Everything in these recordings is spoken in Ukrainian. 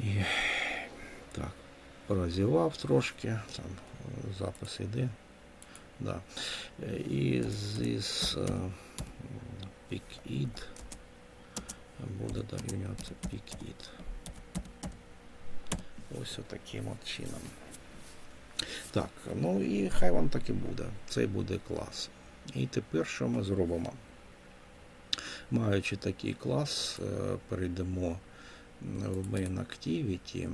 І так, розівав трошки, там е, запис йде. Да. Е, І з PicId буде дорівнюватися PicId. Ось отаким от чином. Так, ну і хай вам так і буде. Це буде клас. І тепер що ми зробимо? Маючи такий клас, е, перейдемо в Main Activity.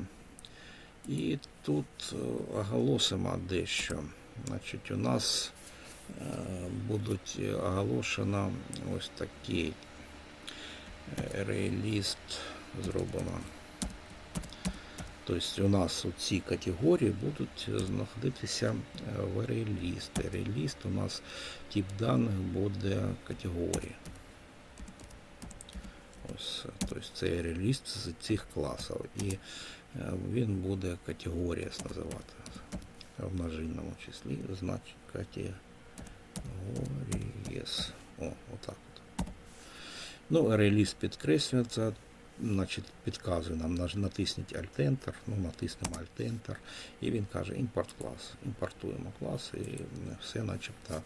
І тут е, оголосимо дещо. Значить, у нас е, будуть оголошено ось такий рейліст зробимо. Тобто у нас ці категорії будуть знаходитися е, в рейліст. Рейліст у нас тип даних буде категорії. Ось, тобто це реліст з цих класів. І е, він буде категорія називати. В множинному числі, значить категорієс. О, отак от. Ну, реліз підкреслюється, значить, підказує нам, натисніть Alt-Enter, ну, натиснемо Alt-Enter, і він каже імпорт клас. Імпортуємо клас, і все начебто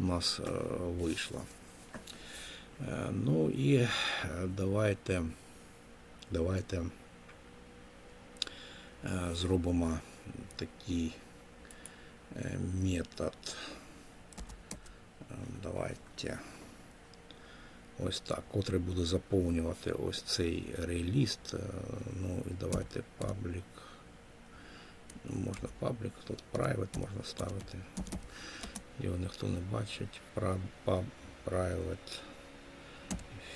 у нас е, вийшло. Е, Ну і е, давайте, давайте е, зробимо такий метод. Давайте ось так, котрий буде заповнювати ось цей рейліст. Е, Ну і давайте public. Можна public, тут private можна ставити. Його ніхто не бачить. Private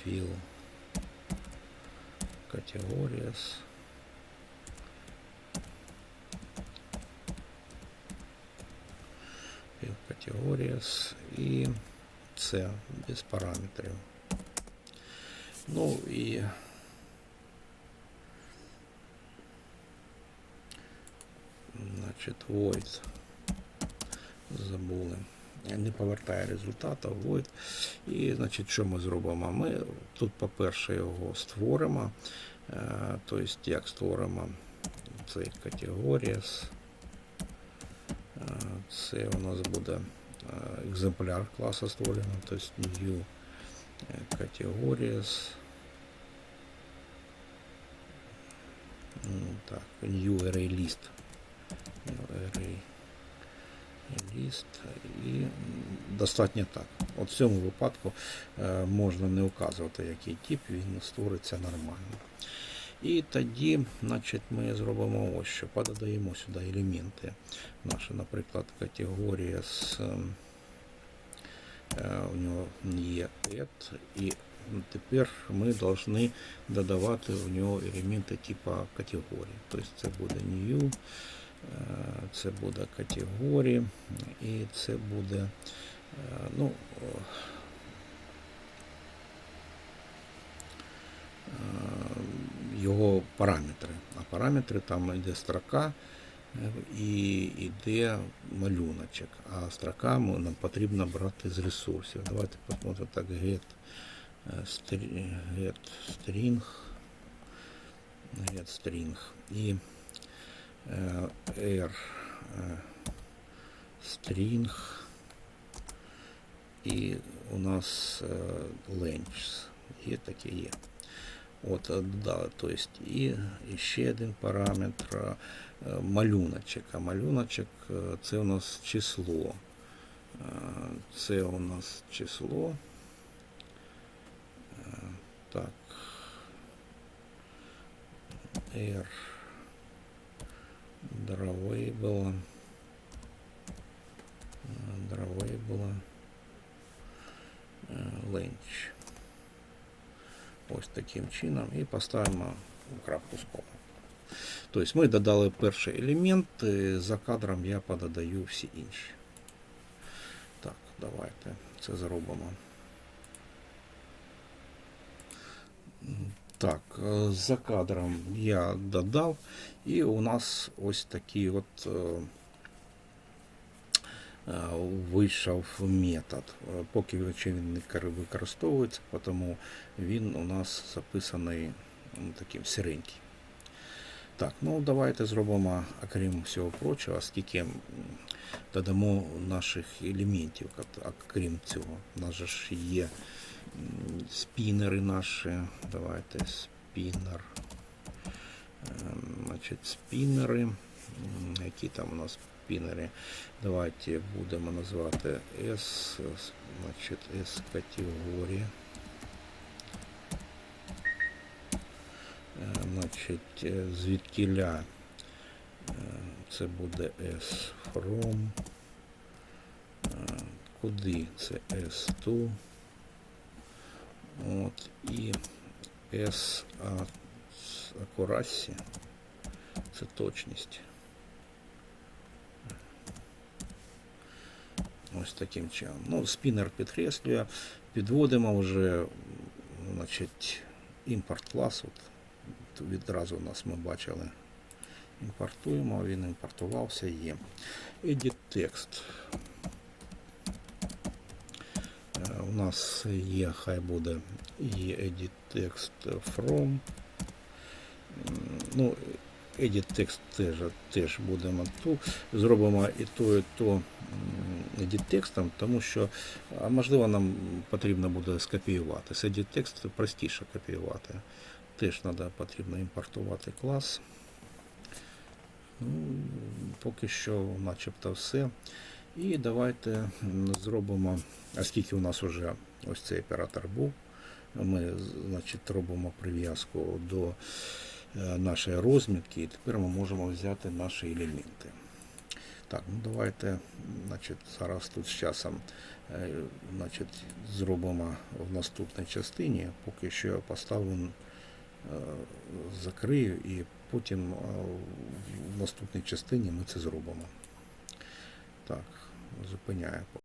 fill categories. Fill categories і це без параметрів. Ну і значить void забули. Не повертає результата, void. І значить, що ми зробимо? Ми тут, по-перше, його створимо. Е, Тобто, як створимо цей categories. Е, Це у нас буде е, екземпляр класу створено, тобто new categories. Так, new array list. New array list. І достатньо так. От в цьому випадку е, можна не указувати, який тип, він створиться нормально. І тоді, значить, ми зробимо ось що. Подаємо сюди елементи. Наші, наприклад, категорія з е, у нього є add, і тепер ми повинні додавати в нього елементи типу категорії. Тобто це буде new, це буде категорії, і це буде е, ну, е, його параметри. А параметри там йде строка е, і йде малюночок. А строка нам потрібно брати з ресурсів. Давайте посмотримо так get, е, get string. Get string. І е, r е, string. І у нас е, length. Є таке є. От, е, да, то есть і, ще один параметр е, малюночок. А малюночок е, це у нас число. Е, Це у нас число. Е, Так. R. Drawable. Drawable. Ленч. Ось таким чином і поставимо крапку з комом. Тобто ми додали перший елемент, е, за кадром я пододаю всі інші. Так, давайте це зробимо. Так, е, за кадром я додав, і у нас ось такий от е, е, вийшов метод. Поки він не кор- використовується, тому він у нас записаний таким сиренький. Так, ну давайте зробимо, окрім всього прочого, скільки додамо наших елементів, окрім цього. У нас же ж є спінери наші. Давайте спінер. Ем, Значить, спінери. Які там у нас спінери? Давайте будемо назвати S, значить, S категорія. Е, Значить, е, звідкіля е, це буде S from. Куди це S to. От, і S акурасі. Це точність. Ось таким чином. Ну, спінер підкреслює. Підводимо вже значить, імпорт клас. От, відразу у нас ми бачили. Імпортуємо, він імпортувався, є. Edit text. У нас є, хай буде і edit text from. Ну, edit text теж, теж будемо ту. Зробимо і то, і то edit текстом, тому що можливо нам потрібно буде скопіювати. З edit text простіше копіювати. Теж треба потрібно імпортувати клас. Ну, поки що начебто все. І давайте зробимо, оскільки у нас вже ось цей оператор був, ми значить, робимо прив'язку до е, нашої розмітки, і тепер ми можемо взяти наші елементи. Так, ну давайте значить, зараз тут з часом е, значить, зробимо в наступній частині, поки що я поставлю, е, закрию і потім в наступній частині ми це зробимо. Так, зупиняємо.